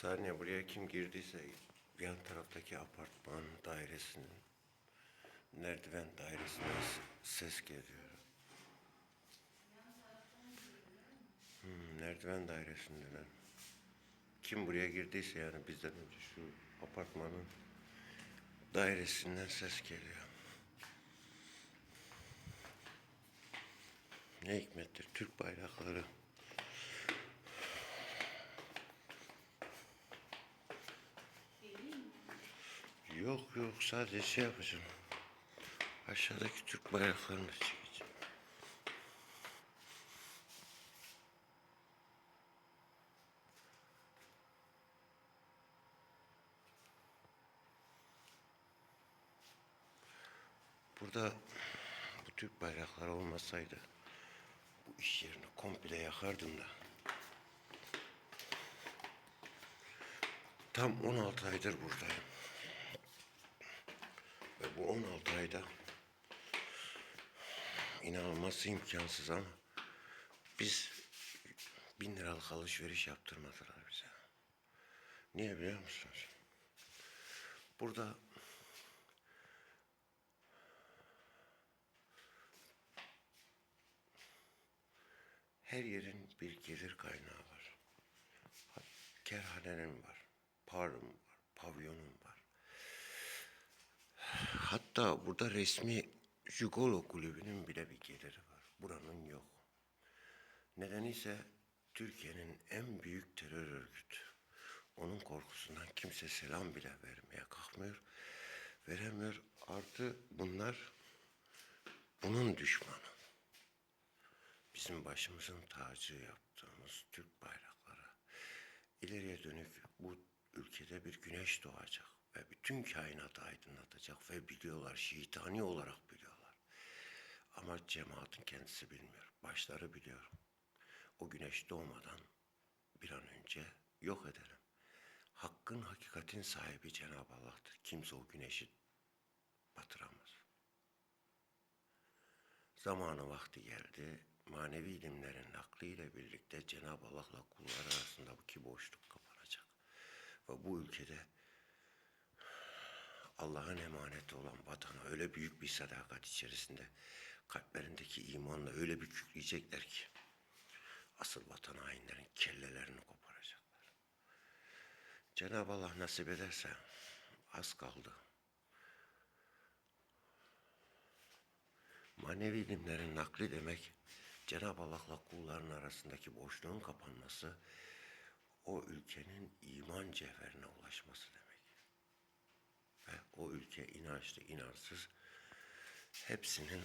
saniye buraya kim girdiyse yan taraftaki apartman dairesinin merdiven dairesinden s- ses geliyor. Hmm, merdiven dairesindeler. Kim buraya girdiyse yani bizden önce şu apartmanın dairesinden ses geliyor. Ne hikmettir Türk bayrakları. Yok yok sadece şey yapacağım. Aşağıdaki Türk bayraklarını çekeceğim. Burada bu Türk bayrakları olmasaydı bu iş yerini komple yakardım da. Tam 16 aydır buradayım. Ve bu 16 ayda inanılmaz imkansız ama biz bin liralık alışveriş yaptırmadılar bize. Niye biliyor musunuz? Burada her yerin bir gelir kaynağı var. Ha- Kerhanenin var, parım var, pavyonun var. Hatta burada resmi Jugolo kulübünün bile bir geliri var. Buranın yok. Nedeni ise Türkiye'nin en büyük terör örgütü. Onun korkusundan kimse selam bile vermeye kalkmıyor. Veremiyor. Artı bunlar bunun düşmanı. Bizim başımızın tacı yaptığımız Türk bayrakları. İleriye dönük bu ülkede bir güneş doğacak ve bütün kainatı aydınlatacak ve biliyorlar, şeytani olarak biliyorlar. Ama cemaatin kendisi bilmiyor. Başları biliyor. O güneş doğmadan bir an önce yok edelim. Hakkın, hakikatin sahibi Cenab-ı Allah'tır. Kimse o güneşi batıramaz. Zamanı vakti geldi. Manevi ilimlerin nakliyle birlikte Cenab-ı Allah'la kullar arasında bu ki boşluk kapanacak. Ve bu ülkede Allah'ın emaneti olan vatana öyle büyük bir sadakat içerisinde kalplerindeki imanla öyle bir kükreyecekler ki asıl vatan hainlerin kellelerini koparacaklar. Cenab-ı Allah nasip ederse az kaldı. Manevi ilimlerin nakli demek Cenab-ı Allah'la kulların arasındaki boşluğun kapanması, o ülkenin iman cevherine ulaşması demek. O ülke inançlı, inançsız hepsinin